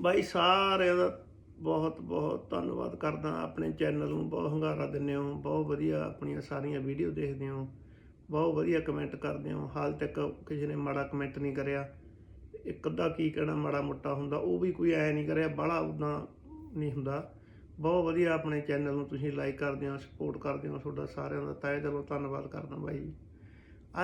ਬਾਈ ਸਾਰਿਆਂ ਦਾ ਬਹੁਤ ਬਹੁਤ ਧੰਨਵਾਦ ਕਰਦਾ ਆਪਣੇ ਚੈਨਲ ਨੂੰ, ਬਹੁਤ ਹੰਗਾਰਾ ਦਿੰਦੇ ਹੋ, ਬਹੁਤ ਵਧੀਆ ਆਪਣੀਆਂ ਸਾਰੀਆਂ ਵੀਡੀਓ ਦੇਖਦੇ ਹੋ, ਬਹੁਤ ਵਧੀਆ ਕਮੈਂਟ ਕਰਦੇ ਹੋ। ਹਾਲ ਤੱਕ ਕਿਸੇ ਨੇ ਮਾੜਾ ਕਮੈਂਟ ਨਹੀਂ ਕਰਿਆ। ਇੱਕ ਅੱਧਾ ਕੀ ਕਹਿਣਾ ਮਾੜਾ ਮੋਟਾ ਹੁੰਦਾ, ਉਹ ਵੀ ਕੋਈ ਐ ਨਹੀਂ ਕਰਿਆ, ਬਾਹਲਾ ਉਦਾਂ ਨਹੀਂ ਹੁੰਦਾ। ਬਹੁਤ ਵਧੀਆ ਆਪਣੇ ਚੈਨਲ ਨੂੰ ਤੁਸੀਂ ਲਾਈਕ ਕਰਦੇ ਹੋ ਸਪੋਰਟ ਕਰਦੇ ਹੋ, ਤੁਹਾਡਾ ਸਾਰਿਆਂ ਦਾ ਤਹਿ ਦਿਲੋਂ ਧੰਨਵਾਦ ਕਰਦਾ ਬਾਈ ਜੀ।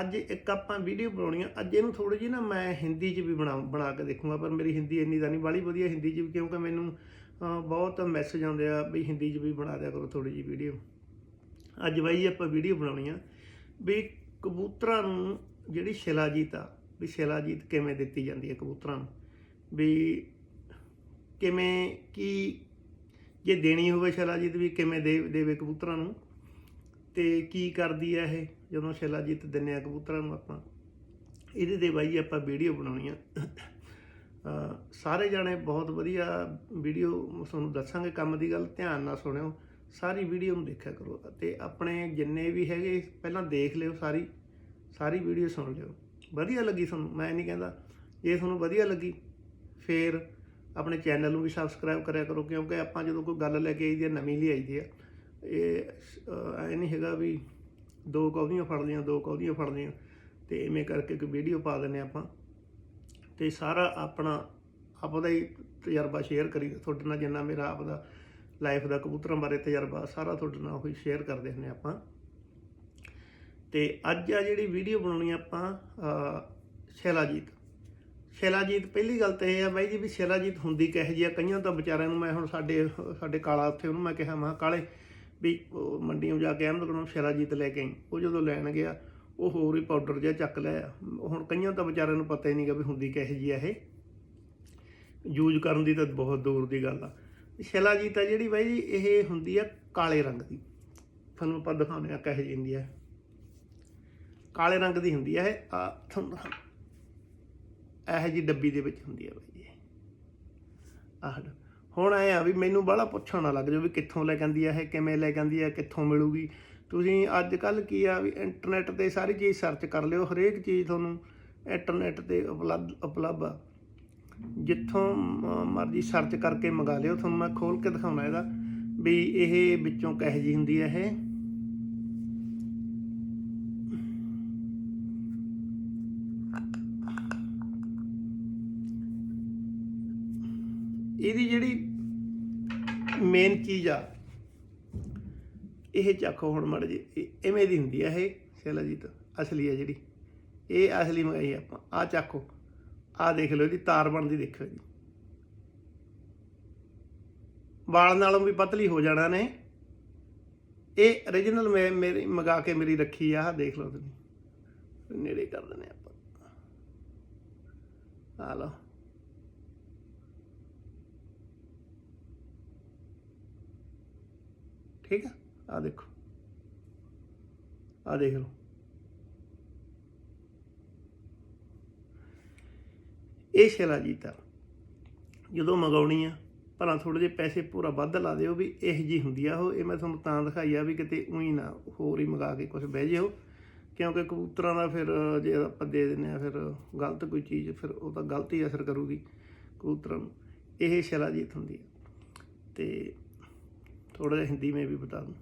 ਅੱਜ ਇੱਕ ਆਪਾਂ ਵੀਡੀਓ ਬਣਾਉਣੀ ਆ। ਅੱਜ ਇਹਨੂੰ ਥੋੜੀ ਜਿਹੀ ਨਾ ਮੈਂ ਹਿੰਦੀ 'ਚ ਵੀ ਬਣਾ ਬਣਾ ਕੇ ਦੇਖੂੰਗਾ, ਪਰ ਮੇਰੀ ਹਿੰਦੀ ਇੰਨੀ ਤਾਂ ਨਹੀਂ। ਬਾਲੀ ਵਧੀਆ ਹਿੰਦੀ 'ਚ ਵੀ, ਕਿਉਂਕਿ ਮੈਨੂੰ ਬਹੁਤ ਮੈਸੇਜ ਆਉਂਦੇ ਆ ਵੀ ਹਿੰਦੀ 'ਚ ਵੀ ਬਣਾ ਦਿਆ ਕਰੋ ਥੋੜੀ ਜਿਹੀ ਵੀਡੀਓ ਅੱਜ ਬਾਈ ਆਪਾਂ ਵੀਡੀਓ ਬਣਾਉਣੀ ਆ ਵੀ ਕਬੂਤਰਾਂ ਨੂੰ ਜਿਹੜੀ ਸ਼ਿਲਾਜੀਤ ਆ, ਵੀ ਸ਼ਿਲਾਜੀਤ ਕਿਵੇਂ ਦਿੱਤੀ ਜਾਂਦੀ ਹੈ ਕਬੂਤਰਾਂ ਨੂੰ? ਵੀ ਕਿਵੇਂ, ਕੀ, ਜੇ ਦੇਣੀ ਹੋਵੇ ਸ਼ਿਲਾਜੀਤ ਵੀ ਕਿਵੇਂ ਦੇ, ਦੇਵੇ ਕਬੂਤਰਾਂ ਨੂੰ? ਤੇ ਕੀ ਕਰਦੀ ਆ ਇਹ? ਜਦੋਂ ਸ਼ਿਲਾਜੀਤ ਦਿੰਨੇ ਆ ਕਬੂਤਰਾਂ ਨੂੰ ਆਪਾਂ, ਇਹਦੇ ਤੇ ਬਾਈ ਆਪਾਂ ਵੀਡੀਓ ਬਣਾਉਣੀ ਆ। ਸਾਰੇ ਜਾਣੇ ਬਹੁਤ ਵਧੀਆ ਵੀਡੀਓ ਤੁਹਾਨੂੰ ਦੱਸਾਂਗੇ, ਕੰਮ ਦੀ ਗੱਲ ਧਿਆਨ ਨਾਲ ਸੁਣਿਓ, ਸਾਰੀ ਵੀਡੀਓ ਨੂੰ ਦੇਖਿਆ ਕਰੋ ਅਤੇ ਆਪਣੇ ਜਿੰਨੇ ਵੀ ਹੈਗੇ, ਪਹਿਲਾਂ ਦੇਖ ਲਿਓ ਸਾਰੀ ਸਾਰੀ ਵੀਡੀਓ ਸੁਣ ਲਿਓ। ਵਧੀਆ ਲੱਗੀ ਤੁਹਾਨੂੰ, ਮੈਂ ਨਹੀਂ ਕਹਿੰਦਾ, ਜੇ ਤੁਹਾਨੂੰ ਵਧੀਆ ਲੱਗੀ, ਫੇਰ ਆਪਣੇ ਚੈਨਲ ਨੂੰ ਵੀ ਸਬਸਕ੍ਰਾਈਬ ਕਰਿਆ ਕਰੋ, ਕਿਉਂਕਿ ਆਪਾਂ ਜਦੋਂ ਕੋਈ ਗੱਲ ਲੈ ਕੇ ਆਈਦੀ ਆ, ਨਵੀਂ ਲਈ ਆਈਦੀ ਆ, ਇਹ ਐ ਨਹੀਂ ਹੈਗਾ ਵੀ ਦੋ ਕੌਦੀਆਂ ਫੜ ਲਈਆਂ, ਦੋ ਕੌਦੀਆਂ ਫੜ ਲਈਆਂ ਤੇ ਐਵੇਂ ਕਰਕੇ ਇੱਕ ਵੀਡੀਓ ਪਾ ਦਿੰਨੇ ਆਪਾਂ ਤੇ ਸਾਰਾ ਆਪਣਾ ਆਪਦਾ ਹੀ ਤਜਰਬਾ ਸ਼ੇਅਰ ਕਰੀ, ਤੁਹਾਡੇ ਨਾਲ ਜਿੰਨਾ ਮੇਰਾ ਆਪਦਾ ਲਾਈਫ ਦਾ ਕਬੂਤਰਾਂ ਬਾਰੇ ਤਜਰਬਾ, ਸਾਰਾ ਤੁਹਾਡੇ ਨਾਲ ਉਹੀ ਸ਼ੇਅਰ ਕਰਦੇ ਹੁੰਨੇ ਆਪਾਂ। ਤੇ ਅੱਜ ਆ ਜਿਹੜੀ ਵੀਡੀਓ ਬਣਾਉਣੀ ਆਪਾਂ ਸ਼ੈਲਾਜੀਤ। ਸ਼ੈਲਾਜੀਤ, ਪਹਿਲੀ ਗੱਲ ਤਾਂ ਇਹ ਆ ਬਾਈ ਜੀ ਵੀ ਸ਼ੈਲਾਜੀਤ ਹੁੰਦੀ ਕਿਹੋ ਜਿਹੀ ਆ? ਕਈਆਂ ਤਾਂ ਵਿਚਾਰਿਆਂ ਨੂੰ ਮੈਂ ਹੁਣ ਸਾਡੇ ਸਾਡੇ ਕਾਲਾ ਉੱਥੇ ਉਹਨੂੰ ਮੈਂ ਕਿਹਾ, ਮੈਂ ਕਾਲੇ ਵੀ ਉਹ ਮੰਡੀੋਂ ਜਾ ਕੇ ਅਹਿਮਦ ਕੋਲੋਂ ਸ਼ੈਲਾਜੀਤ ਲੈ ਕੇ ਆਈ। ਉਹ ਜਦੋਂ ਲੈਣ ਗਿਆ, ਉਹ ਹੋਰ ਹੀ ਪਾਊਡਰ ਜਿਹਾ ਚੱਕ ਲਿਆ। ਹੁਣ ਕਈਆਂ ਤਾਂ ਵਿਚਾਰਿਆਂ ਨੂੰ ਪਤਾ ਹੀ ਨਹੀਂਗਾ ਵੀ ਹੁੰਦੀ ਕਿਹੋ ਜਿਹੀ ਆ ਇਹ। ਯੂਜ਼ ਕਰਨ ਦੀ ਤਾਂ ਬਹੁਤ ਦੂਰ ਦੀ ਗੱਲ ਆ। ਸ਼ੈਲਾਜੀਤ ਆ ਜਿਹੜੀ ਬਾਈ ਜੀ, ਇਹ ਹੁੰਦੀ ਆ ਕਾਲੇ ਰੰਗ ਦੀ। ਤੁਹਾਨੂੰ ਆਪਾਂ ਦਿਖਾਉਂਦੇ ਆ ਕਿਹੋ ਜਿਹੀ ਹੁੰਦੀ ਆ। ਕਾਲੇ ਰੰਗ ਦੀ ਹੁੰਦੀ ਆ ਇਹ। ਆ ਤੁਹਾਨੂੰ ਇਹੋ ਜੀ ਡੱਬੀ ਦੇ ਵਿੱਚ ਹੁੰਦੀ ਆ ਬਾਈ ਜੀ। ਆਹ ਲਓ। ਹੁਣ ਐ ਆ ਵੀ ਮੈਨੂੰ ਬਾਹਲਾ ਪੁੱਛਣ ਨਾ ਲੱਗ ਜਾਓ ਵੀ ਕਿੱਥੋਂ ਲੈ ਕੇ ਆਂਦੀ ਆ ਇਹ, ਕਿਵੇਂ ਲੈ ਕੇ ਆਂਦੀ ਆ, ਕਿੱਥੋਂ ਮਿਲੂਗੀ। ਤੁਸੀਂ ਅੱਜ ਕੱਲ ਕੀ ਆ ਵੀ ਇੰਟਰਨੈਟ ਤੇ ਸਾਰੀ ਚੀਜ਼ ਸਰਚ ਕਰ ਲਿਓ, ਹਰੇਕ ਚੀਜ਼ ਤੁਹਾਨੂੰ ਇੰਟਰਨੈਟ ਤੇ ਉਪਲਬਧ ਉਪਲਬਧ ਆ। ਜਿੱਥੋਂ ਮਰਜ਼ੀ ਸਰਚ ਕਰਕੇ ਮੰਗਾ ਲਿਓ। ਤੁਹਾਨੂੰ ਮੈਂ ਖੋਲ ਕੇ ਦਿਖਾਉਣਾ ਇਹਦਾ ਵੀ ਇਹ ਵਿੱਚੋਂ ਕਿਹੋ ਜੀ ਹੁੰਦੀ ਹੈ ਇਹ। ਇਹਦੀ ਜਿਹੜੀ ਮੇਨ ਚੀਜ਼ ਆ, ਇਹ ਚੱਕੋ ਹੁਣ ਮੜ ਜੀ, ਇਹ- ਇਵੇਂ ਦੀ ਹੁੰਦੀ ਆ ਇਹ, ਸ਼ੈਲਾਜੀਤ, ਅਸਲੀ ਆ ਜਿਹੜੀ। ਇਹ ਅਸਲੀ ਮੰਗਾਈ ਆਪਾਂ ਆ ਚੱਕੋ ਆ ਦੇਖ ਲਓ ਇਹਦੀ ਤਾਰ ਬਣਦੀ ਦੇਖੋ ਜੀ। ਵਾਲ ਨਾਲੋਂ ਵੀ ਪਤਲੀ ਹੋ ਜਾਣਾ ਨੇ। ਇਹ origignal ਮੈਂ, ਮੇਰੀ, ਮੰਗਾ ਕੇ ਮੇਰੀ ਰੱਖੀ ਆ, ਆਹ ਦੇਖ ਲਓ ਤੁਸੀਂ। ਨੇੜੇ ਕਰ ਦਿੰਦੇ ਆਪਾਂ। ਆ ਲਓ। ਠੀਕ ਆ? ਆ ਦੇਖੋ। ਆ ਦੇਖ ਲਓ। ਇਹ ਸ਼ੈਲਾਜੀਤ ਆ। ਜਦੋਂ ਮੰਗਾਉਣੀ ਆ, ਭਲਾ ਥੋੜੇ ਜਿਹੇ ਪੈਸੇ ਪੂਰਾ ਵੱਧ ਲਾ ਦਿਓ ਵੀ ਇਹ ਜੀ ਹੁੰਦੀ ਆ ਉਹ। ਇਹ ਮੈਂ ਤੁਹਾਨੂੰ ਤਾਂ ਦਿਖਾਈ ਆ ਵੀ ਕਿਤੇ ਉਹੀ ਨਾ ਹੋਰ ਹੀ ਮੰਗਾ ਕੇ ਕੁਝ ਬਹਿ ਜਿਓ। ਕਿਉਂਕਿ ਕਬੂਤਰਾਂ ਦਾ ਫਿਰ, ਜੇ ਆਪਾਂ ਦੇ ਦਿੰਨੇ ਆ ਫਿਰ ਗਲਤ ਕੋਈ ਚੀਜ਼, ਫਿਰ ਉਹ ਤਾਂ ਗਲਤ ਹੀ ਅਸਰ ਕਰੂਗੀ ਕਬੂਤਰਾਂ ਨੂੰ। ਇਹ ਸ਼ੈਲਾਜੀਤ ਹੁੰਦੀ ਆ। ਤੇ थोड़ा हिंदी में भी बता दूँ।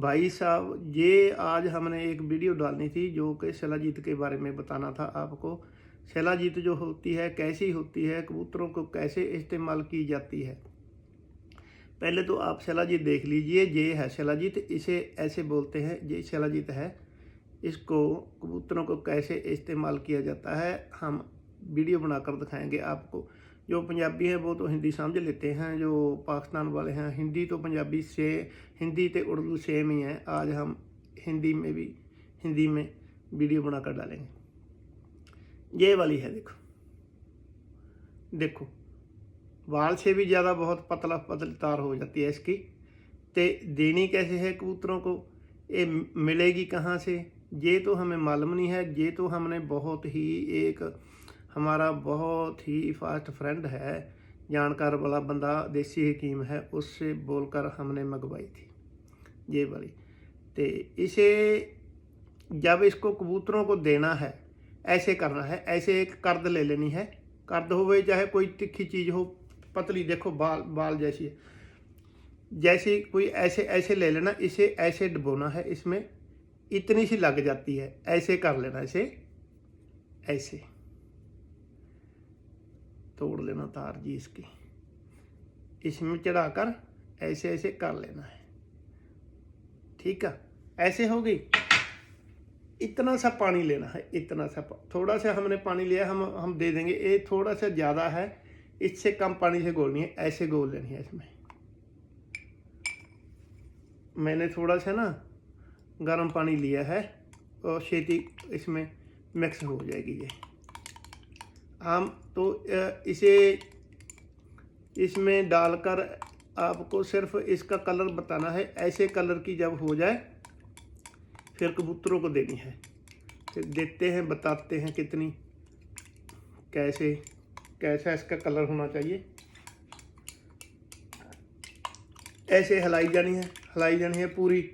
भाई साहब, ये आज हमने एक वीडियो डालनी थी जो कि शिलाजीत के बारे में बताना था आपको। शिलाजीत जो होती है, कैसी होती है, कबूतरों को कैसे इस्तेमाल की जाती है? पहले तो आप शिलाजीत देख लीजिए, ये है शिलाजीत, इसे ऐसे बोलते हैं, ये शिलाजीत है। इसको कबूतरों को कैसे इस्तेमाल किया जाता है, हम वीडियो बनाकर दिखाएँगे आपको। जो पंजाबी है, वो तो हिंदी समझ लेते हैं, जो पाकिस्तान वाले हैं। हिंदी तो पंजाबी से, हिंदी तो उर्दू सेम ही है। आज हम हिंदी में भी, हिंदी में वीडियो बनाकर डालेंगे। ये वाली है, देखो। देखो वाल से भी ज़्यादा बहुत पतला, पतली तार हो जाती है इसकी। तो देनी कैसे है कबूतरों को? ये मिलेगी कहाँ से? ये तो हमें मालूम नहीं है। ये तो हमने बहुत ही एक हमारा बहुत ही फास्ट फ्रेंड है जानकार वाला बंदा देसी हकीम है उससे बोलकर हमने मंगवाई थी ये वाली तो इसे जब इसको कबूतरों को देना है ऐसे करना है ऐसे एक कर्द ले लेनी है कर्द हो चाहे कोई तिखी चीज़ हो पतली देखो बाल बाल जैसी है जैसे कोई ऐसे ऐसे ले लेना इसे ऐसे डबोना है इसमें इतनी सी लग जाती है ऐसे कर लेना इसे ऐसे तोड़ लेना तार जी इसकी। इसमें चढ़ाकर ऐसे ऐसे कर लेना है। ठीक है? ऐसे हो गई? इतना सा पानी लेना है, इतना सा थोड़ा सा हमने पानी लिया, हम हम दे देंगे। ये थोड़ा सा ज़्यादा है, इससे कम पानी से गोलनी है, ऐसे गोल लेनी है इसमें। मैंने थोड़ा सा ना गर्म पानी लिया है, और छेती इसमें मिक्स हो जाएगी ये। हम तो इसे, इसमें डालकर आपको सिर्फ़ इसका कलर बताना है। ऐसे कलर की जब हो जाए, फिर कबूतरों को देनी है। फिर देते हैं, बताते हैं कितनी, कैसे, कैसा इसका कलर होना चाहिए। ऐसे हिलाई जानी है, हिलाई जानी है पूरी।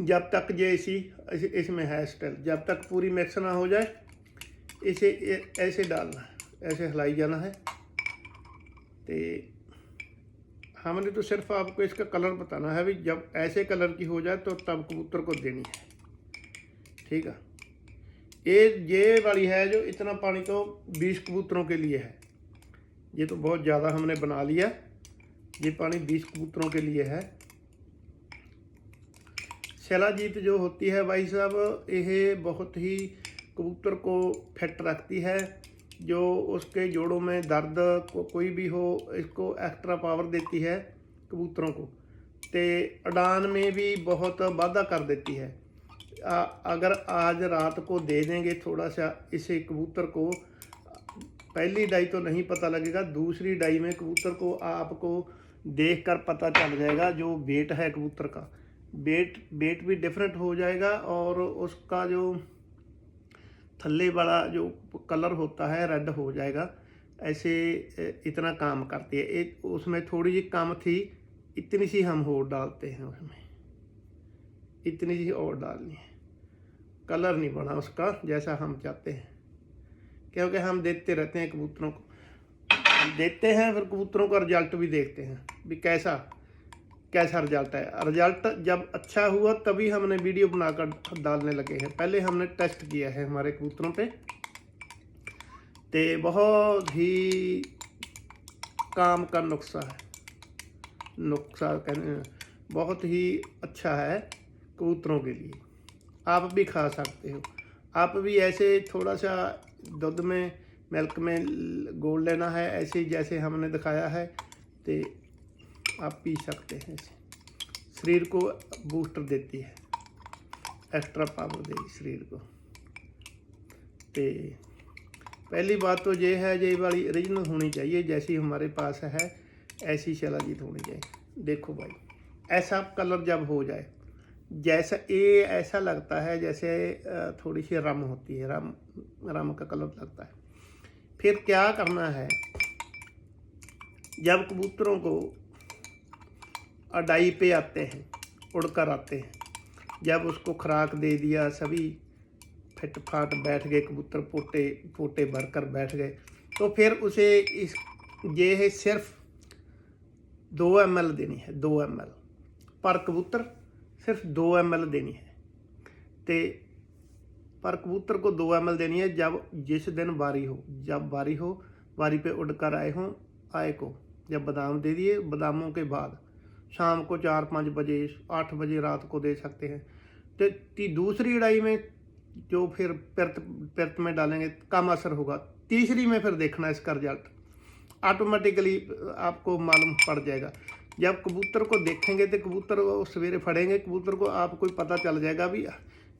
जब तक ये इसी, इस- इसमें है स्टाइल। जब तक पूरी मिक्स ना हो जाए इसे ऐसे डालना है, ऐसे हिलाई जाना है। तो हमने तो सिर्फ़ आपको इसका कलर बताना है भी, जब ऐसे कलर की हो जाए तो तब कबूतर को देनी है। ठीक है? ये ये वाली है जो इतना पानी तो 20 कबूतरों के लिए है। ये तो बहुत ज़्यादा हमने बना लिया। ये पानी 20 कबूतरों के लिए है। शैलाजीत जो होती है भाई साहब ये बहुत ही कबूतर को फिट रखती है जो उसके जोड़ों में दर्द को कोई भी हो इसको एक्स्ट्रा पावर देती है कबूतरों को। ते अडान में भी बहुत वाधा कर देती है। आ, अगर आज रात को दे देंगे थोड़ा सा इसे कबूतर को पहली डाई तो नहीं पता लगेगा दूसरी डाई में कबूतर को आपको देखकर पता चल जाएगा जो वेट है कबूतर का। वेट वेट भी डिफरेंट हो जाएगा और उसका जो थल्ले वाला जो कलर होता है, रेड हो जाएगा। ऐसे इतना काम करती है। एक, उसमें थोड़ी सी कम थी, इतनी सी हम और डालते हैं उसमें। इतनी सी और डालनी है। कलर नहीं बना उसका, जैसा हम चाहते हैं। क्योंकि हम देखते रहते हैं कबूतरों को। देते हैं, फिर कबूतरों का रिज़ल्ट भी देखते हैं भी कैसा कैसा रिज़ल्ट है? रिज़ल्ट जब अच्छा हुआ, तभी हमने वीडियो बनाकर डालने लगे हैं। पहले हमने टेस्ट किया है हमारे कबूतरों पे। ते बहुत ही काम का नुस्खा है। नुस्खा कहने, बहुत ही अच्छा है कबूतरों के लिए। आप भी खा सकते हो। आप भी ऐसे थोड़ा सा दूध में, मिल्क में गोल लेना है, ऐसे जैसे हमने दिखाया है। तो आप पी सकते हैं इसे। शरीर को बूस्टर देती है। एक्स्ट्रा पावर देगी शरीर को। तो पहली बात तो ये है, ये वाली ओरिजिनल होनी चाहिए, जैसी हमारे पास है, ऐसी शिलाजीत होनी चाहिए। देखो भाई, ऐसा कलर जब हो जाए, जैसा, ये ऐसा लगता है जैसे थोड़ी सी रम होती है, रम रम का कलर लगता है। फिर क्या करना है? जब कबूतरों को अडाई पे आते हैं उड़कर आते हैं जब उसको खुराक दे दिया सभी फिट फाट बैठ गए कबूतर पोटे पोटे भरकर बैठ गए तो फिर उसे इस ये है सिर्फ दो एम देनी है दो एम पर कबूतर सिर्फ दो एम देनी है तो पर कबूतर को दो एम देनी है जब जिस दिन बारी हो जब बारी हो बारी पे उड़कर आए हों आए को जब बादाम दे दिए बादामों के बाद शाम को चार पाँच बजे, आठ बजे रात को दे सकते हैं। तो ती दूसरी लड़ाई में जो फिर पिरत पिरत में डालेंगे, कम असर होगा। तीसरी में फिर देखना इसका रिज़ल्ट ऑटोमेटिकली आपको मालूम पड़ जाएगा। जब कबूतर को देखेंगे तो कबूतर सवेरे फड़ेंगे, कबूतर को आपको पता चल जाएगा भी,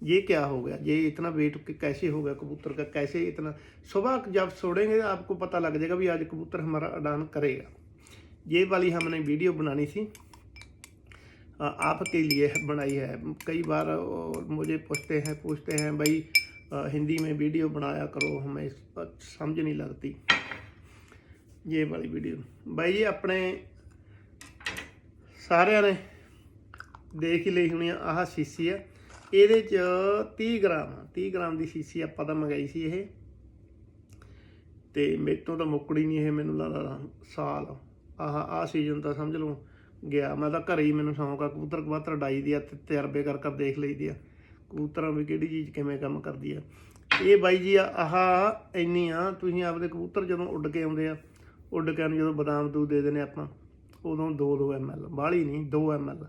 ये क्या हो गया, ये इतना वेट कैसे हो गया कबूतर का, कैसे इतना। सुबह जब छोड़ेंगे आपको पता लग जाएगा भी आज कबूतर हमारा अडान करेगा। ये वाली हमने वीडियो बनानी थी। आपके लिए बनाई है कई बार और मुझे पूछते हैं पूछते हैं भाई आ, हिंदी में वीडियो बनाया करो हमें इस पर समझ नहीं लगती ये वाली ਵੀਡੀਓ ਬਾਈ ਜੀ ਆਪਣੇ ਸਾਰਿਆਂ ਨੇ ਦੇਖ ਹੀ ਲਈ ਹੋਣੀ ਆ ਆਹ ਸ਼ੀਸ਼ੀ ਆ ਇਹਦੇ ਚ 30 ਗ੍ਰਾਮ ਆ 30 ਗ੍ਰਾਮ ਦੀ ਸ਼ੀਸ਼ੀ ਆਪਾਂ ਤਾਂ ਮੰਗਾਈ ਸੀ ਇਹ ਤੇ ਮੇਰੇ ਤੋਂ ਤਾਂ ਮੁੱਕੜੀ ਨਹੀਂ ਇਹ ਮੈਨੂੰ ਲੱਗਦਾ ਸਾਲ ਆਹ ਆਹ ਸੀਜ਼ਨ ਤਾਂ ਸਮਝ ਲਓ ਗਿਆ। ਮੈਂ ਤਾਂ ਘਰੇ ਹੀ ਮੈਨੂੰ ਸ਼ੌਂਕ ਆ ਕਬੂਤਰ ਕਬੂਤਰ ਡਾਈ ਦੀ ਆ ਤੇ ਤਜਰਬੇ ਕਰ ਕਰ ਦੇਖ ਲਈਦੀ ਆ। ਕਬੂਤਰਾਂ ਵੀ ਕਿਹੜੀ ਚੀਜ਼ ਕਿਵੇਂ ਕੰਮ ਕਰਦੀ ਆ। ਇਹ ਬਾਈ ਜੀ ਆ, ਆਹ ਇੰਨੀ ਆ, ਤੁਸੀਂ ਆਪਦੇ ਕਬੂਤਰ ਜਦੋਂ ਉੱਡ ਕੇ ਆਉਂਦੇ ਆ, ਉੱਡ ਕੇ ਨੂੰ ਜਦੋਂ ਬਦਾਮ ਦੂਧ ਦੇ ਦਿੰਦੇ ਆਪਾਂ, ਉਦੋਂ 2-2 ml ਬਾਹਲੀ ਨਹੀਂ 2 ml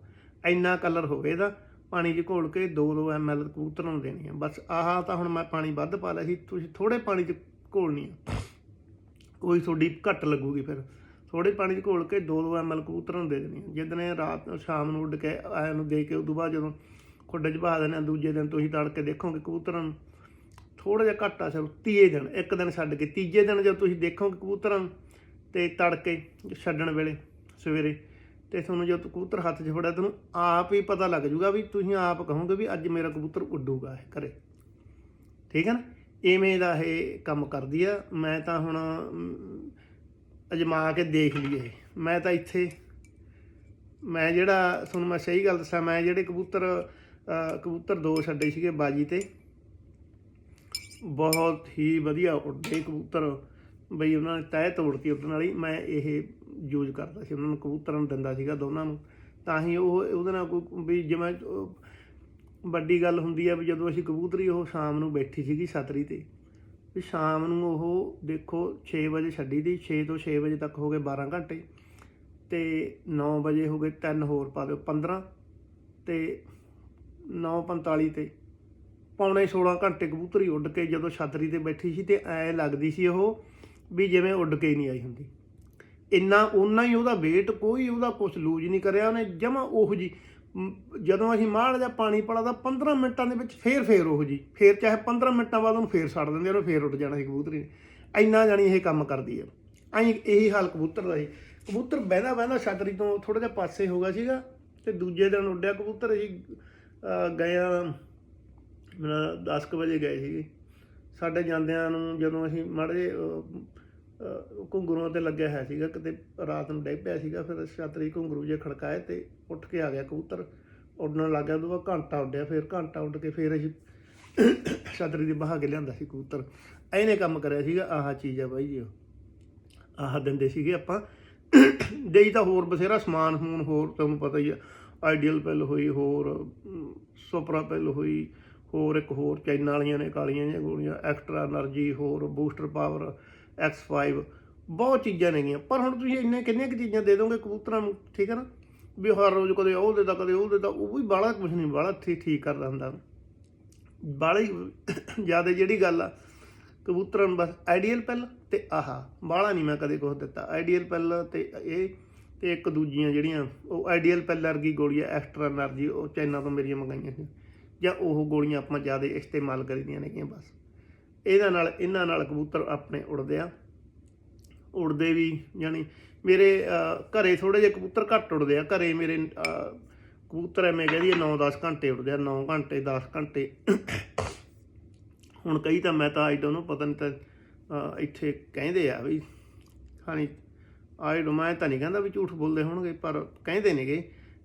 ਇੰਨਾ ਕਲਰ ਹੋਵੇ ਇਹਦਾ, ਪਾਣੀ 'ਚ ਘੋਲ ਕੇ 2-2 ml ਕਬੂਤਰ ਨੂੰ ਦੇਣੀ ਆ। ਬਸ ਆਹ ਤਾਂ ਹੁਣ ਮੈਂ ਪਾਣੀ ਵੱਧ ਪਾ ਲਿਆ ਸੀ, ਤੁਸੀਂ ਥੋੜੇ ਪਾਣੀ 'ਚ ਘੋਲਣੀ ਆ। ਕੋਈ ਤੁਹਾਡੀ ਘੱਟ ਲੱਗੂਗੀ ਫਿਰ। ਥੋੜੇ ਪਾਣੀ 'ਚ ਘੋਲ ਕੇ 2-2 ml ਕਬੂਤਰਾਂ ਨੂੰ ਦੇ ਦੇਣੀ ਆ ਜਿੱਦਣੇ ਰਾਤ ਨੂੰ ਸ਼ਾਮ ਨੂੰ ਉੱਡ ਕੇ ਆਇਆ ਨੂੰ ਦੇ ਕੇ ਉਦੋਂ ਬਾਅਦ ਜਦੋਂ ਖੁੱਡੇ 'ਚ ਬਹਾ ਦੇਣਾ ਦੂਜੇ ਦਿਨ ਤੁਸੀਂ ਤੜਕੇ ਦੇਖੋਗੇ ਕਬੂਤਰਾਂ ਨੂੰ। ਥੋੜਾ ਜਿਹਾ ਘੱਟ ਆ ਚਲੋ ਤੀਏ ਦਿਨ, ਇੱਕ ਦਿਨ ਛੱਡ ਕੇ। ਤੀਜੇ ਦਿਨ ਜਦੋਂ ਤੁਸੀਂ ਦੇਖੋਗੇ ਕਬੂਤਰਾਂ ਨੂੰ ਤੇ ਤੜਕੇ ਛੱਡਣ ਵੇਲੇ ਸਵੇਰੇ ਤੇ ਤੁਹਾਨੂੰ ਜਦੋਂ ਕਬੂਤਰ ਹੱਥ 'ਚ ਫੜਿਆ, ਤੁਹਾਨੂੰ ਆਪ ਹੀ ਪਤਾ ਲੱਗ ਜੂਗਾ ਵੀ ਤੁਸੀਂ ਆਪ ਕਹੋਗੇ ਵੀ ਅੱਜ ਮੇਰਾ ਕਬੂਤਰ ਉੱਡੂਗਾ ਇਹ ਘਰੇ। ਠੀਕ ਹੈ ਨਾ? ਇਵੇਂ ਦਾ ਇਹ ਕੰਮ ਕਰਦੀ ਆ। ਮੈਂ ਤਾਂ ਹੁਣ ਅਜਮਾ ਕੇ ਦੇਖ ਲਈਏ। ਮੈਂ ਤਾਂ ਇੱਥੇ, ਮੈਂ ਜਿਹੜਾ ਤੁਹਾਨੂੰ ਮੈਂ ਸਹੀ ਗੱਲ ਦੱਸਾਂ, ਮੈਂ ਜਿਹੜੇ ਕਬੂਤਰ ਕਬੂਤਰ ਦੋ ਛੱਡੇ ਸੀਗੇ ਬਾਜੀ ਤੇ, ਬਹੁਤ ਹੀ ਵਧੀਆ ਉੱਡੇ ਕਬੂਤਰ। ਬਈ ਉਹਨਾਂ ਨੇ ਤਹਿ ਤੋੜਤੀ ਉੱਡਣ ਵਾਲੀ, ਮੈਂ ਇਹ ਯੂਜ਼ ਕਰਦਾ ਸੀ, ਉਹਨਾਂ ਨੂੰ ਕਬੂਤਰਾਂ ਨੂੰ ਦਿੰਦਾ ਸੀਗਾ ਦੋਨਾਂ ਨੂੰ। ਤਾਂ ਹੀ ਉਹ, ਉਹਦੇ ਨਾਲ ਕੋਈ ਵੀ ਜਿਵੇਂ ਵੱਡੀ ਗੱਲ ਹੁੰਦੀ ਆ ਵੀ ਜਦੋਂ ਅਸੀਂ ਕਬੂਤਰੀ ਉਹ ਸ਼ਾਮ ਨੂੰ ਬੈਠੀ ਸੀਗੀ ਛਤਰੀ ਤੇ ਵੀ ਸ਼ਾਮ ਨੂੰ ਉਹ ਦੇਖੋ 6 ਵਜੇ ਛੱਡੀ ਦੀ 6 ਤੋਂ 6 ਵਜੇ ਤੱਕ ਹੋ ਗਏ 12 ਘੰਟੇ ਤੇ 9 ਵਜੇ ਹੋ ਗਏ ਤਿੰਨ ਹੋਰ ਪਾ ਦਿਓ 15 ਤੇ 9:45 ਤੇ ਪੌਣੇ 16 ਘੰਟੇ ਕਬੂਤਰੀ ਉੱਡ ਕੇ ਜਦੋਂ ਛਤਰੀ ਤੇ ਬੈਠੀ ਸੀ ਤੇ ਐ ਲੱਗਦੀ ਸੀ ਉਹ ਵੀ ਜਿਵੇਂ ਉੱਡ ਕੇ ਨਹੀਂ ਆਈ ਹੁੰਦੀ। ਇੰਨਾ ਉਹਨਾਂ ਹੀ ਉਹਦਾ weight ਕੋਈ ਉਹਦਾ ਕੁਝ ਲੂਜ ਨਹੀਂ ਕਰਿਆ, ਉਹਨੇ ਜਮਾ ਉਹੋ ਜੀ ਜਦੋਂ ਅਸੀਂ ਮਾੜ ਜਾਂ ਪਾਣੀ ਪੜਾ ਦਾ 15 ਮਿੰਟਾਂ ਦੇ ਵਿੱਚ ਫੇਰ ਫੇਰ ਉਹ ਜੀ। ਫੇਰ ਚਾਹੇ 15 ਮਿੰਟਾਂ ਬਾਅਦ ਉਹਨੂੰ ਫੇਰ ਛੱਡ ਦਿੰਦੇ ਉਹਨੇ ਫੇਰ ਉੱਡ ਜਾਣਾ ਸੀ ਕਬੂਤਰੀ ਨੇ। ਇੰਨਾ ਜਾਣੀ ਇਹ ਕੰਮ ਕਰਦੀ ਹੈ ਐਂ ਇਹੀ ਹਾਲ ਕਬੂਤਰ ਦਾ ਸੀ। ਕਬੂਤਰ ਬਹਿੰਦਾ ਬਹਿੰਦਾ ਛਤਰੀ ਤੋਂ ਥੋੜਾ ਜਿਹਾ ਪਾਸੇ ਹੋ ਗਿਆ ਸੀਗਾ ਤੇ ਦੂਜੇ ਦਿਨ ਉੱਡਿਆ ਕਬੂਤਰ। ਅਸੀਂ ਗਏ ਆ ਮੇਰਾ 10 ਕੁ ਵਜੇ ਗਏ ਸੀਗੇ। ਸਾਡੇ ਜਾਂਦਿਆਂ ਨੂੰ ਜਦੋਂ ਅਸੀਂ ਮਾੜੇ ਘੁੰਗਰੂਆਂ ਤੇ ਲੱਗਿਆ ਹੋਇਆ ਸੀਗਾ, ਕਿਤੇ ਰਾਤ ਨੂੰ ਡਿੱਗ ਪਿਆ ਸੀਗਾ, ਫਿਰ ਛਤਰੀ ਘੁੰਗਰੂ ਜੇ ਖੜਕਾਏ ਤੇ ਉੱਠ ਕੇ ਆ ਗਿਆ ਕਬੂਤਰ। ਉੱਡਣ ਲੱਗ ਗਿਆ ਉਹ ਘੰਟਾ ਉੱਡਿਆ, ਫਿਰ ਘੰਟਾ ਉੱਡ ਕੇ ਫਿਰ ਅਸੀਂ ਛਤਰੀ ਦੇ ਬਹਾ ਕੇ ਲਿਆਂਦਾ ਸੀ ਕਬੂਤਰ। ਐਨੇ ਕੰਮ ਕਰਿਆ ਸੀਗਾ, ਆਹ ਚੀਜ਼ ਆ ਬਾਈ ਜੀ ਆਹ ਦਿੰਦੇ ਸੀਗੇ ਆਪਾਂ। ਦੇਈ ਤਾਂ ਹੋਰ ਬਸੇਰਾ ਸਮਾਨ ਹੋਣ ਹੋਰ, ਤੁਹਾਨੂੰ ਪਤਾ ਹੀ ਆ, ਆਈਡੀਅਲ ਪੈਲ ਹੋਈ, ਹੋਰ ਸੁਪਰਾ ਪੈਲ ਹੋਈ, ਹੋਰ ਇੱਕ ਹੋਰ, ਚਾਈਨਾ ਵਾਲੀਆਂ ਨੇ ਕਾਲੀਆਂ ਜਿਹੀਆਂ ਗੋਲੀਆਂ, ਐਕਸਟਰਾ એનર્ਜੀ, ਹੋਰ ਬੂਸਟਰ ਪਾਵਰ ਐਕਸ X5 ਬਹੁਤ ਚੀਜ਼ਾਂ ਨੇਗੀਆਂ ਪਰ ਹੁਣ ਤੁਸੀਂ ਇੰਨੇ ਕਿੰਨੇ ਕਿ ਚੀਜ਼ਾਂ ਦੇ ਦੋਗੇ ਕਬੂਤਰਾਂ ਨੂੰ, ਠੀਕ ਹੈ ਨਾ? ਵੀ ਹਰ ਰੋਜ਼ ਕਦੇ ਉਹ ਦੇਦਾ, ਕਦੇ ਉਹ ਦੇਦਾ, ਉਹ ਵੀ ਬਾਲਾ ਕੁਛ ਨਹੀਂ ਬਾਲਾ ਠੀਕ ਠੀਕ ਕਰਦਾ ਹੁੰਦਾ। ਬਾਲੀ ਜ਼ਿਆਦਾ ਜਿਹੜੀ ਗੱਲ ਆ, ਕਬੂਤਰਾਂ ਨੂੰ ਬਸ ਆਈਡੀਅਲ ਪੈਲ ਤੇ ਆਹਾ ਬਾਲਾ ਨਹੀਂ ਮੈਂ ਕਦੇ ਕੁਝ ਦਿੱਤਾ। ਆਈਡੀਅਲ ਪੈਲ ਤੇ ਇਹ, ਤੇ ਇੱਕ ਦੂਜੀਆਂ ਜਿਹੜੀਆਂ, ਉਹ ਆਈਡੀਅਲ ਪੈਲ ਵਰਗੀ ਗੋਲੀਆਂ ਐਕਸਟਰਾ એનર્ਜੀ ਉਹ ਚਾਈਨਾ ਤੋਂ ਮੇਰੀਆਂ ਮੰਗਾਈਆਂ ਸੀ। ਜਾਂ ਉਹ ਗੋਲੀਆਂ ਆਪਾਂ ਜ਼ਿਆਦਾ ਇਸਤੇਮਾਲ ਕਰੀਦੀਆਂ ਨੇਗੀਆਂ ਬਸ। ਇਹਦਾ ਨਾਲ ਇਹਨਾਂ ਨਾਲ ਕਬੂਤਰ ਆਪਣੇ ਉੜਦੇ ਆ। ਉੜਦੇ ਵੀ ਯਾਨੀ ਮੇਰੇ ਅਹ, ਘਰੇ ਥੋੜੇ ਜਿਹੇ ਕਬੂਤਰ ਘੱਟ ਉੜਦੇ ਆ। ਘਰੇ ਮੇਰੇ ਅਹ, ਕਬੂਤਰ ਐਵੇਂ ਕਹਦੀ 9-10 ਘੰਟੇ ਉੜਦੇ ਆ। 9 ਘੰਟੇ 10 ਘੰਟੇ। ਹੁਣ ਕਈ ਤਾਂ ਮੈਂ ਤਾਂ ਆਈ ਡੋਨਟ ਪਤਾ ਨਹੀਂ ਤਾਂ ਇੱਥੇ ਕਹਿੰਦੇ ਆ ਵੀ ਖਾਣੀ ਆਈ ਡੋ ਮੈਂ ਤਾਂ ਨਹੀਂ ਕਹਿੰਦਾ ਵੀ ਝੂਠ ਬੋਲਦੇ ਹੋਣਗੇ ਪਰ ਕਹਿੰਦੇ ਨੇਗੇ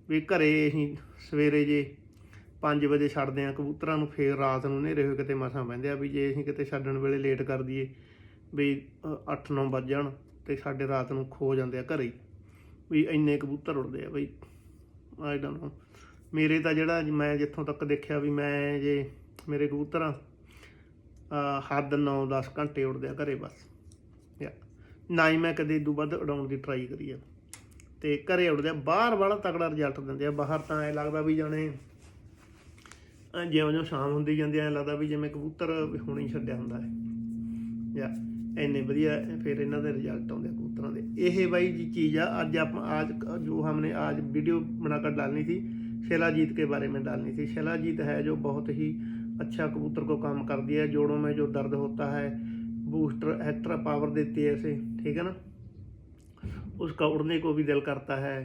ਵੀ ਘਰੇ ਅਸੀਂ ਸਵੇਰੇ ਜੇ 5 ਵਜੇ ਛੱਡਦੇ ਆ ਕਬੂਤਰਾਂ ਨੂੰ ਫੇਰ ਰਾਤ ਨੂੰ ਹਨੇਰੇ ਹੋਏ ਕਿਤੇ ਮਸਾਂ ਬਹਿੰਦੇ ਆ ਵੀ ਜੇ ਅਸੀਂ ਕਿਤੇ ਛੱਡਣ ਵੇਲੇ ਲੇਟ ਕਰ ਦਈਏ ਵੀ 8-9 ਵੱਜ ਜਾਣ ਤੇ ਸਾਡੇ ਰਾਤ ਨੂੰ ਖੋ ਜਾਂਦੇ ਆ ਘਰੇ ਹੀ। ਵੀ ਇੰਨੇ ਕਬੂਤਰ ਉੜਦੇ ਆ ਬਈ ਆਈ ਡੋਨਟ ਨੋ ਮੇਰੇ ਤਾਂ ਜਿਹੜਾ ਮੈਂ ਜਿੱਥੋਂ ਤੱਕ ਦੇਖਿਆ ਵੀ ਮੈਂ ਜੇ ਮੇਰੇ ਕਬੂਤਰਾਂ, ਅਹ, ਹੱਦ 9-10 ਘੰਟੇ ਉੜਦੇ ਆ ਘਰੇ ਬਸ। ਯਾ ਨਾ ਹੀ ਮੈਂ ਕਦੇ ਇਦੋਂ ਵੱਧ ਉਡਾਉਣ ਦੀ ਟਰਾਈ ਕਰੀ ਆ। ਤੇ ਘਰੇ ਉੜਦੇ ਆ, ਬਾਹਰ ਵਾਲਾ ਤਕੜਾ ਰਿਜ਼ਲਟ ਦਿੰਦੇ ਆ। ਬਾਹਰ ਤਾਂ ਐ ਲੱਗਦਾ ਵੀ ਜਾਣੇ ਅਹ ਜਿਉਂ ਜਿਉਂ ਸ਼ਾਮ ਹੁੰਦੀ ਜਾਂਦੀ ਐ ਲੱਗਦਾ ਵੀ ਜਿਵੇਂ ਕਬੂਤਰ ਵੀ ਹੁਣੇ ਹੀ ਛੱਡਿਆ ਹੁੰਦਾ ਹੈ ਯਾ ਇੰਨੇ ਵਧੀਆ ਫਿਰ ਇਹਨਾਂ ਦੇ ਰਿਜ਼ਲਟ ਆਉਂਦੇ ਆ ਕਬੂਤਰਾਂ ਦੇ ਇਹ ਬਾਈ ਜੀ ਚੀਜ਼ ਆ ਅੱਜ ਆਪਾਂ आज जो हमने आज वीडियो बनाकर डालनी थी शैलाजीत के बारे में डालनी थी शैलाजीत है जो बहुत ही अच्छा कबूतर को काम कर दिया है जोड़ों में जो दर्द होता है बूस्टर एक्स्ट्रा पावर देती है इसे ठीक है ना उसका उड़ने को भी दिल करता है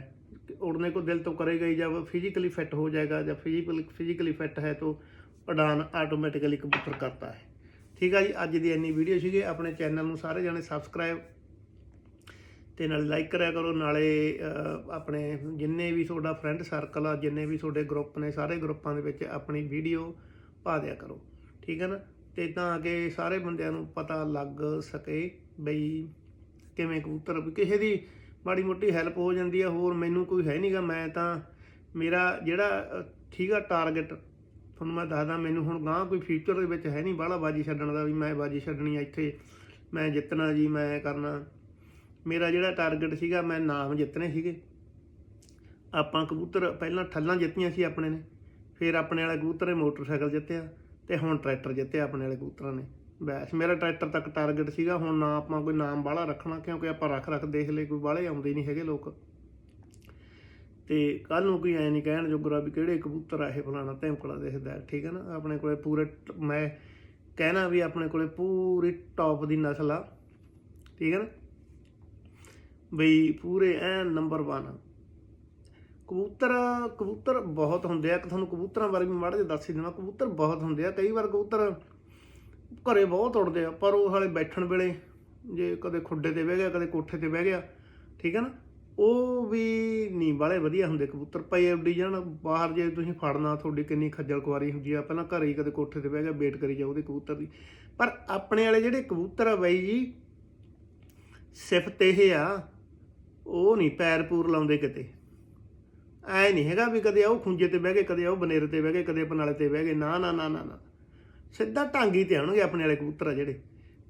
उड़ने को दिल तो करेगा ही जब फिजिकली फिट हो जाएगा जब फिजिकली फिजिकली फिट है तो उड़ान ऑटोमेटिकली कबूतर करता है ਠੀਕ ਆ ਜੀ ਅੱਜ ਦੀ ਇੰਨੀ ਵੀਡੀਓ ਸੀਗੀ ਆਪਣੇ ਚੈਨਲ ਨੂੰ ਸਾਰੇ ਜਾਣੇ ਸਬਸਕ੍ਰਾਈਬ ਤੇ ਨਾਲ ਲਾਈਕ ਕਰਿਆ ਕਰੋ ਨਾਲੇ ਅਹ, ਆਪਣੇ ਜਿੰਨੇ ਵੀ ਤੁਹਾਡਾ ਫਰੈਂਡ ਸਰਕਲ ਆ ਜਿੰਨੇ ਵੀ ਤੁਹਾਡੇ ਗਰੁੱਪ ਨੇ ਸਾਰੇ ਗਰੁੱਪਾਂ ਦੇ ਵਿੱਚ ਆਪਣੀ ਵੀਡੀਓ ਪਾ ਦਿਆ ਕਰੋ ਠੀਕ ਹੈ ਨਾ ਤੇ ਤਾਂ ਕਿ ਸਾਰੇ ਬੰਦਿਆਂ ਨੂੰ ਪਤਾ ਲੱਗ ਸਕੇ ਬਈ ਕਿਵੇਂ ਕਬੂਤਰ ਵੀ ਕਿਸੇ ਦੀ ਮਾੜੀ ਮੋਟੀ ਹੈਲਪ ਹੋ ਜਾਂਦੀ ਆ, ਹੋਰ ਮੈਨੂੰ ਕੋਈ ਹੈ ਨਹੀਂਗਾ ਮੈਂ ਤਾਂ ਮੇਰਾ ਜਿਹੜਾ ਠੀਕ ਆ ਟਾਰਗੇਟ ਤੁਹਾਨੂੰ ਮੈਂ ਦੱਸਦਾ, ਮੈਨੂੰ ਹੁਣ ਗਾਂ ਕੋਈ ਫਿਊਚਰ ਦੇ ਵਿੱਚ ਹੈ ਨਹੀਂ ਬਾਹਲਾ ਬਾਜੀ ਛੱਡਣ ਦਾ ਵੀ ਮੈਂ ਬਾਜੀ ਛੱਡਣੀ ਆ ਇੱਥੇ, ਮੈਂ ਜਿੱਤਣਾ ਜੀ, ਮੈਂ ਕਰਨਾ। ਮੇਰਾ ਜਿਹੜਾ ਟਾਰਗੇਟ ਸੀਗਾ, ਮੈਂ ਨਾਮ ਜਿੱਤਣੇ ਸੀਗੇ। ਆਪਾਂ ਕਬੂਤਰ ਪਹਿਲਾਂ ਠੱਲਾਂ ਜਿੱਤੀਆਂ ਸੀ ਆਪਣੇ ਨੇ, ਫਿਰ ਆਪਣੇ ਵਾਲੇ ਕਬੂਤਰ ਨੇ ਮੋਟਰਸਾਈਕਲ ਜਿੱਤਿਆ ਤੇ ਹੁਣ ਟਰੈਕਟਰ ਜਿੱਤਿਆ ਆਪਣੇ ਵਾਲੇ ਕਬੂਤਰਾਂ ਨੇ। ਬੈਸ, ਮੇਰਾ ਟਰੈਕਟਰ ਤੱਕ ਟਾਰਗੇਟ ਸੀਗਾ, ਹੁਣ ਨਾ ਆਪਾਂ ਕੋਈ ਨਾਮ ਬਾਹਲਾ ਰੱਖਣਾ, ਕਿਉਂਕਿ ਆਪਾਂ ਰੱਖ ਰੱਖ ਦੇਖ ਲਏ, ਕੋਈ ਬਾਹਲੇ ਆਉਂਦੇ ਨਹੀਂ ਹੈਗੇ ਲੋਕ। ਤੇ ਕੱਲ ਨੂੰ ਕੋਈ ਐ ਨਹੀਂ ਕਹਿਣ ਜੋਗਰਾ ਵੀ ਕਿਹੜੇ ਕਬੂਤਰ ਆ ਇਹ ਫਲਾਣਾ ਧੈਂਕੜਾ ਦੇਖਦਾ, ਠੀਕ ਹੈ ਨਾ? ਆਪਣੇ ਕੋਲੇ ਪੂਰੇ ਟ- ਮੈਂ ਕਹਿਣਾ ਵੀ ਆਪਣੇ ਕੋਲੇ ਪੂਰੀ ਟੌਪ ਦੀ ਨਸਲ ਆ, ਠੀਕ ਹੈ ਨਾ? ਬਈ ਪੂਰੇ ਐ ਨੰਬਰ 1 ਕਬੂਤਰ ਕਬੂਤਰ ਬਹੁਤ ਹੁੰਦੇ ਆ ਕਿ ਤੁਹਾਨੂੰ ਕਬੂਤਰਾਂ ਬਾਰੇ ਵੀ ਮਾੜਾ ਜਿਹਾ ਦੱਸ ਹੀ ਦੇਵਾਂ, ਕਬੂਤਰ ਬਹੁਤ ਹੁੰਦੇ ਆ। ਕਈ ਵਾਰ ਕਬੂਤਰ ਘਰੇ ਬਹੁਤ ਉੜਦੇ ਆ, ਪਰ ਉਹ ਹਾਲੇ ਬੈਠਣ ਵੇਲੇ, ਜੇ ਕਦੇ ਖੁੱਡੇ ਤੇ ਬਹਿ ਗਿਆ, ਕਦੇ ਕੋਠੇ ਤੇ ਬਹਿ ਗਿਆ, ਠੀਕ ਹੈ ਨਾ? ਉਹ ਵੀ ਨਹੀਂ ਬਾਲੇ ਵਧੀਆ ਹੁੰਦੇ, ਕਬੂਤਰ ਪਏ ਉੱਡੀ ਜਾਣ ਬਾਹਰ ਜੇ ਤੁਸੀਂ ਫੜਨਾ, ਤੁਹਾਡੀ ਕਿੰਨੀ ਖੱਜਲ ਖੁਆਰੀ ਹੁੰਦੀ ਆ, ਪਹਿਲਾਂ ਘਰੇ ਹੀ ਕਦੇ ਕੋਠੇ ਤੇ ਬਹਿ ਗਿਆ, ਵੇਟ ਕਰੀ ਜਾਓ ਉਹਦੇ ਕਬੂਤਰ ਦੀ। ਪਰ ਆਪਣੇ ਵਾਲੇ ਜਿਹੜੇ ਕਬੂਤਰ ਆ ਬਾਈ ਜੀ, ਸਿਫਤ ਇਹ ਆ, ਉਹ ਨਹੀਂ ਪੈਰ ਪੂਰ ਲਾਉਂਦੇ ਕਿਤੇ। ਐ ਨਹੀਂ ਹੈਗਾ ਵੀ ਕਦੇ ਉਹ ਖੁੰਝੇ ਤੇ ਬਹਿ ਗਏ, ਕਦੇ ਉਹ ਬਨੇਰੇ ਤੇ ਬਹਿ ਗਏ, ਕਦੇ ਪਨਾਲੇ ਤੇ ਬਹਿ ਗਏ, ਨਾ ਨਾ ਨਾ ਨਾ ਨਾ। ਸਿੱਧਾ ਢਾਂਗੀ ਤੇ ਆਉਣਗੇ ਆਪਣੇ ਵਾਲੇ ਕਬੂਤਰ ਆ ਜਿਹੜੇ।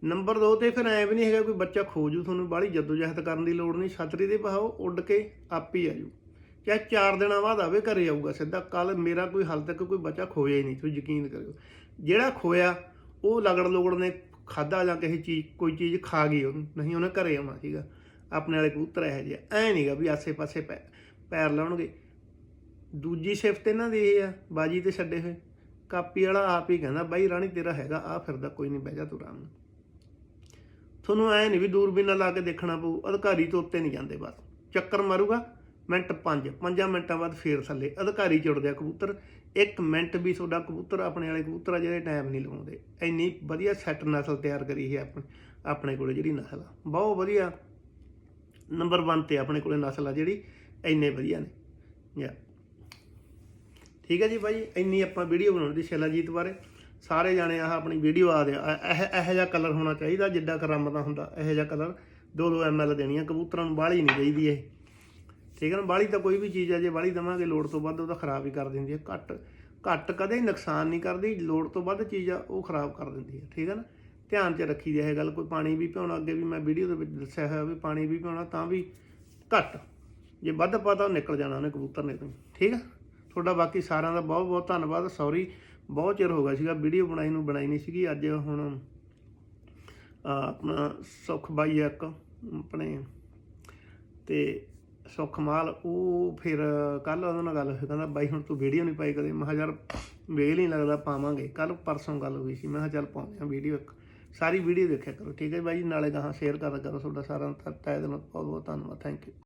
ਨੰਬਰ 2 ਤੇ ਫਿਰ ਐ ਵੀ ਨਹੀਂ ਹੈਗਾ ਕੋਈ ਬੱਚਾ ਖੋਜੂ ਤੁਹਾਨੂੰ ਬਾਹਲੀ ਜਦੋਜਹਿਦ ਕਰਨ ਦੀ ਲੋੜ ਨਹੀਂ। ਛਤਰੀ ਦੇ ਪਹਾਓ ਉੱਡ ਕੇ ਆਪ ਹੀ ਆਜੂ। ਚਾਹੇ 4 ਦਿਨਾਂ ਬਾਅਦ ਆਵੇ, ਘਰੇ ਆਊਗਾ ਸਿੱਧਾ। ਕੱਲ ਮੇਰਾ ਕੋਈ ਹਾਲ ਤੱਕ ਕੋਈ ਬੱਚਾ ਖੋਇਆ ਹੀ ਨਹੀਂ, ਤੁਸੀਂ ਯਕੀਨ ਕਰਿਓ। ਜਿਹੜਾ ਖੋਇਆ, ਉਹ ਲਗੜ ਲੋਗੜ ਨੇ ਖਾਦਾ ਜਾਂ ਕਿਸੇ ਚੀਜ਼, ਕੋਈ ਚੀਜ਼ ਖਾ ਗਈ ਉਹਨੂੰ। ਨਹੀਂ, ਉਹਨੇ ਘਰੇ ਆਉਣਾ ਸੀਗਾ। ਆਪਣੇ ਵਾਲੇ ਕਬੂਤਰ ਇਹੋ ਜਿਹੇ ਆ। ਐ ਨਹੀਂਗਾ ਵੀ ਆਸੇ-ਪਾਸੇ ਪੈ- ਪੈਰ ਲਾਉਣਗੇ। ਦੂਜੀ ਸ਼ਿਫਟ ਇਹਨਾਂ ਦੀ ਇਹ ਆ, ਬਾਜੀ ਤੇ ਛੱਡੇ ਹੋਏ। ਕਾਪੀ ਵਾਲਾ ਆਪ ਹੀ ਕਹਿੰਦਾ, ਬਾਈ ਰਾਣੀ, ਤੇਰਾ ਹੈਗਾ, ਆ ਫਿਰਦਾ, ਕੋਈ ਨਹੀਂ, ਬਹਿ ਜਾ ਤੂੰ ਆਰਾਮ ਨਾਲ। ਤੁਹਾਨੂੰ ਐ ਨਹੀਂ ਵੀ ਦੂਰਬੀਨ ਨਾਲ ਲਾ ਕੇ ਦੇਖਣਾ ਪਊ, ਅਧਿਕਾਰੀ ਤੋਂ ਉੱਤੇ ਨਹੀਂ ਜਾਂਦੇ ਬਸ। ਚੱਕਰ ਮਾਰੂਗਾ, ਮਿੰਟ 5 5 ਮਿੰਟਾਂ ਬਾਅਦ ਫੇਰ ਥੱਲੇ, ਅਧਿਕਾਰੀ ਚੁੜਦੇ ਆ ਕਬੂਤਰ। ਇੱਕ ਮਿੰਟ ਵੀ ਤੁਹਾਡਾ ਕਬੂਤਰ, ਆਪਣੇ ਵਾਲੇ ਕਬੂਤਰ ਆ, ਜਿਹੜੇ ਟਾਈਮ ਨਹੀਂ ਲਗਾਉਂਦੇ ਇੰਨੀ ਵਧੀਆ ਸੈੱਟ ਨਸਲ ਤਿਆਰ ਕਰੀ ਹੈ ਆਪਣੇ ਆਪਣੇ ਕੋਲੇ ਜਿਹੜੀ ਨਸਲ ਆ। ਬਹੁਤ ਵਧੀਆ ਨੰਬਰ 1 ਤੇ ਆਪਣੇ ਕੋਲੇ ਨਸਲ ਆ ਜਿਹੜੀ, ਇੰਨੇ ਵਧੀਆ ਨੇ। ਯਾ ਠੀਕ ਹੈ ਜੀ ਭਾਈ ਇੰਨੀ ਆਪਾਂ ਵੀਡੀਓ ਬਣਾਉਣ ਦੀ ਸ਼ੈਲਾਜੀਤ ਬਾਰੇ। ਸਾਰੇ ਜਾਣੇ ਆਹ ਆਪਣੀ ਵੀਡੀਓ ਆ ਦੇ ਇਹ, ਇਹੋ ਜਿਹਾ ਕਲਰ ਹੋਣਾ ਚਾਹੀਦਾ ਜਿੱਦਾਂ ਕਰਮ ਦਾ ਹੁੰਦਾ, ਇਹੋ ਜਿਹਾ ਕਲਰ 2-2 ਐਮਐਲ ਦੇਣੀਆਂ, ਕਬੂਤਰਾਂ ਨੂੰ ਬਾਹਲੀ ਨਹੀਂ ਚਾਹੀਦੀ ਇਹ। ਠੀਕ ਹੈ ਨਾ ਬਾਹਲੀ ਤਾਂ ਕੋਈ ਵੀ ਚੀਜ਼ ਆ, ਜੇ ਬਾਹਲੀ ਦਵਾਂਗੇ, ਲੋੜ ਤੋਂ ਵੱਧ ਉਹ ਤਾਂ ਖਰਾਬ ਹੀ ਕਰ ਦਿੰਦੀ ਹੈ। ਘੱਟ ਘੱਟ ਕਦੇ ਨੁਕਸਾਨ ਨਹੀਂ ਕਰਦੀ, ਲੋੜ ਤੋਂ ਵੱਧ ਚੀਜ਼ ਆ, ਉਹ ਖਰਾਬ ਕਰ ਦਿੰਦੀ ਹੈ। ਠੀਕ ਹੈ ਨਾ, ਧਿਆਨ 'ਚ ਰੱਖੀ ਦੀ ਇਹ ਗੱਲ, ਕੋਈ ਪਾਣੀ ਵੀ ਪਿਉਣਾ, ਅੱਗੇ ਵੀ ਮੈਂ ਵੀਡੀਓ ਦੇ ਵਿੱਚ ਦੱਸਿਆ ਹੋਇਆ ਵੀ ਪਾਣੀ ਵੀ ਪਿਉਣਾ ਤਾਂ ਵੀ ਘੱਟ। ਜੇ ਵੱਧ ਪਤਾ ਉਹ ਨਿਕਲ ਜਾਣਾ ਉਹਨੇ ਕਬੂਤਰ ਨੇ ਠੀਕ ਹੈ। ਤੁਹਾਡਾ ਬਾਕੀ ਸਾਰਿਆਂ ਦਾ ਬਹੁਤ ਬਹੁਤ ਧੰਨਵਾਦ। ਸੌਰੀ ਬਹੁਤ ਚਿਰ ਹੋ ਗਿਆ ਸੀਗਾ ਵੀਡੀਓ ਬਣਾਈ ਨੂੰ ਬਣਾਈ ਨਹੀਂ ਸੀਗੀ। ਅੱਜ ਹੁਣ ਆਪਣਾ ਸੁਖ ਬਾਈ ਇੱਕ, ਆਪਣੇ, ਤੇ ਸੁਖ ਮਾਲ, ਉਹ ਫਿਰ ਕੱਲ ਉਹਦੇ ਨਾਲ ਗੱਲ ਹੋਈ, ਕਹਿੰਦਾ, ਬਾਈ, ਹੁਣ ਤੂੰ ਵੀਡੀਓ ਨਹੀਂ ਪਾਈ ਕਦੇ। ਮੈਂ ਕਿਹਾ, ਯਾਰ, ਵੇਲ ਨਹੀਂ ਲੱਗਦਾ, ਪਾਵਾਂਗੇ। ਕੱਲ ਪਰਸੋਂ ਗੱਲ ਹੋਈ ਸੀ, ਮੈਂ ਕਿਹਾ, ਚੱਲ ਪਾਉਂਦੇ ਆ ਵੀਡੀਓ ਇੱਕ। ਸਾਰੀ ਵੀਡੀਓ ਦੇਖਿਆ ਕਰੋ, ਠੀਕ ਹੈ ਬਾਈ ਜੀ? ਨਾਲੇ ਗਾਹਾਂ ਸ਼ੇਅਰ ਕਰਦਾ ਕਰੋ ਤੁਹਾਡਾ ਸਾਰਿਆਂ ਦਾ। ਤਹਿ ਦਿਲੋਂ ਬਹੁਤ ਬਹੁਤ ਧੰਨਵਾਦ। Thank you